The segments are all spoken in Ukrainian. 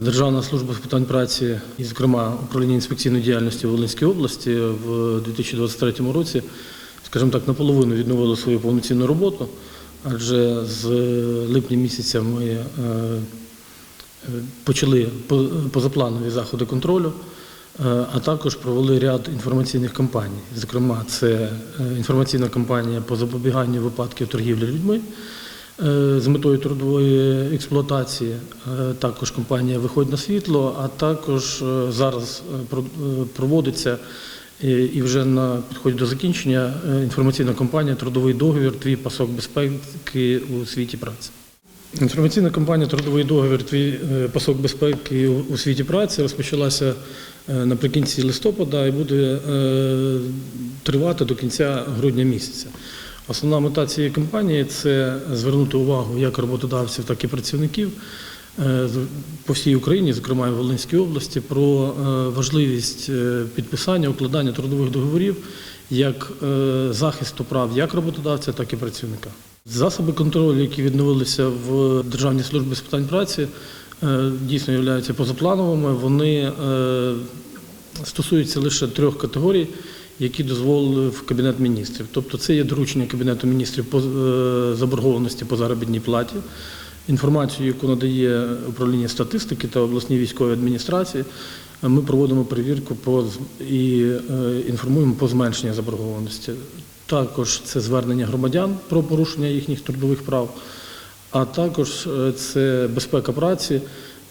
Державна служба з питань праці, і, зокрема, управління інспекційної діяльності в Волинській області в 2023 році, скажімо так, наполовину відновили свою повноцінну роботу, адже з липня місяця ми е, почали позапланові заходи контролю, е, а також провели ряд інформаційних кампаній. Зокрема, це е, інформаційна кампанія по запобіганню випадків торгівлі людьми з метою трудової експлуатації, е, також компанія Виходь на світло, а також е, зараз е, про- е, проводиться е, і вже на підході до закінчення е, інформаційна кампанія Трудовий договір Твій пасок безпеки у світі праці. Інформаційна кампанія Трудовий договір Твій е, пасок безпеки у- світі праці розпочалася е, наприкінці листопада і буде е, тривати до кінця грудня місяця. Основна мета цієї кампанії це звернути увагу як роботодавців, так і працівників е, по всій Україні, зокрема в Волинській області, про е, важливість е, підписання, укладання трудових договорів як захисту прав як роботодавця, так і працівника. Засоби контролю, які відновилися в Державній службі з питань праці, дійсно являються позаплановими. Вони стосуються лише трьох категорій, які дозволив Кабінет міністрів. Тобто це є доручення Кабінету міністрів по е, заборгованості по заробітній платі, інформацію, яку надає управління статистики та обласні військові адміністрації. Ми проводимо перевірку по і е, інформуємо по зменшенню заборгованості. Також це звернення громадян про порушення їхніх трудових прав, а також е, це безпека праці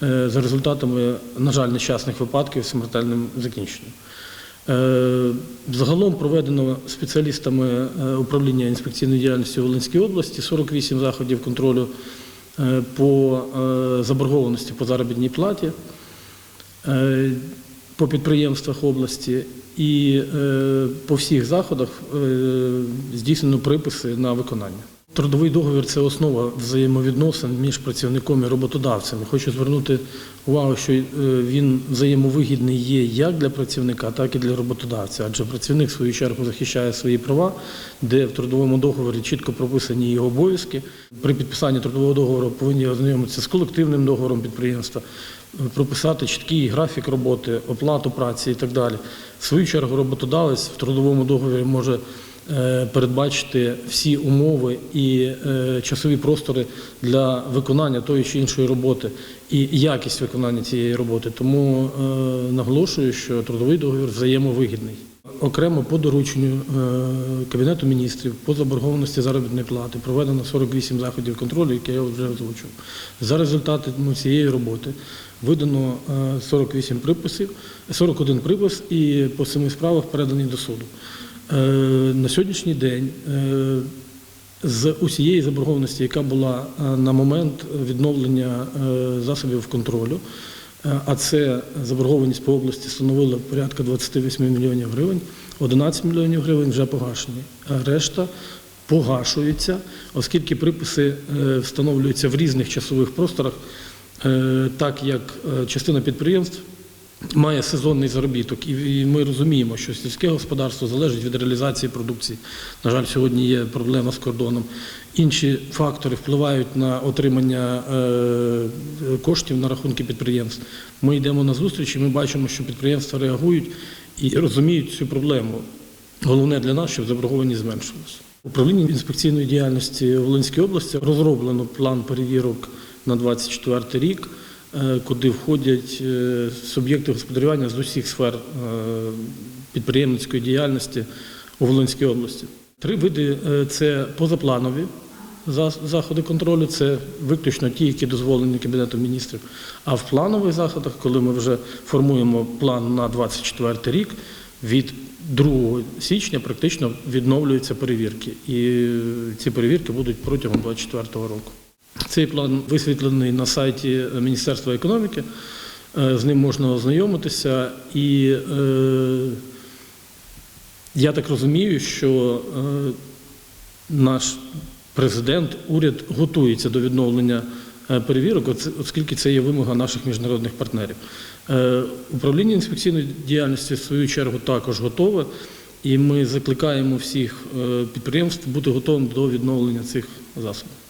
за результатами, на жаль, нещасних випадків з смертельним закінченням. Е, Загалом проведено спеціалістами е, управління інспекційної діяльності Волинської області 48 заходів контролю е, по заборгованості по заробітній платі по підприємствах області і по всіх заходах здійснено приписи на виконання. Трудовий договір це основа взаємовідносин між працівником і роботодавцем. Хочу звернути увагу, що е, він взаємовигідний є як для працівника, так і для роботодавця. Адже працівник в свою чергу захищає свої права, де в трудовому договорі чітко прописані його обов'язки. При підписанні трудового договору повинні ознайомитися з колективним договором підприємства, е, прописати чіткий графік роботи, оплату праці і так далі. В свою чергу роботодавець в трудовому договорі може передбачити всі умови і е, часові простори для виконання тої чи іншої роботи і якість виконання цієї роботи. Тому е, наголошую, що трудовий договір взаємовигідний. Окремо по дорученню е, Кабінету міністрів по заборгованості заробітної плати проведено 48 заходів контролю, які я вже озвучив. За результатами цієї роботи видано е, 48 приписів, 41 припис і по семи справах передані до суду. Е, На сьогоднішній день е, з усієї заборгованості, яка була е, на момент відновлення засобів контролю, а це заборгованість по області становила порядка 28 мільйонів гривень, 11 мільйонів гривень вже погашені. Решта погашується, оскільки приписи встановлюються в різних часових просторах, так як частина підприємств має сезонний заробіток, і ми розуміємо, що сільське господарство залежить від реалізації продукції. На жаль, сьогодні є проблема з кордоном. Інші фактори впливають на отримання е, коштів на рахунки підприємств. Ми йдемо на зустріч, і ми бачимо, що підприємства реагують і розуміють цю проблему. Головне для нас, щоб заборгованість зменшилася. Управління інспекційної діяльності Волинської області розроблено план перевірок на 2024 рік, куди входять е, суб'єкти господарювання з усіх сфер е, підприємницької діяльності у Волинській області. Три види е, це позапланові заходи контролю, це виключно ті, які дозволені Кабінетом міністрів. А в планових заходах, коли ми вже формуємо план на 2024 рік, від 2 січня практично відновлюються перевірки. І е, ці перевірки будуть протягом 2024 року. Цей план висвітлений на сайті Міністерства економіки. Е, З ним можна ознайомитися. І е, я так розумію, що е, наш президент, уряд готується до відновлення е, перевірок, оскільки це є вимога наших міжнародних партнерів. Е, Управління інспекційної діяльності в свою чергу також готове, і ми закликаємо всіх е, підприємств бути готовим до відновлення цих засобів.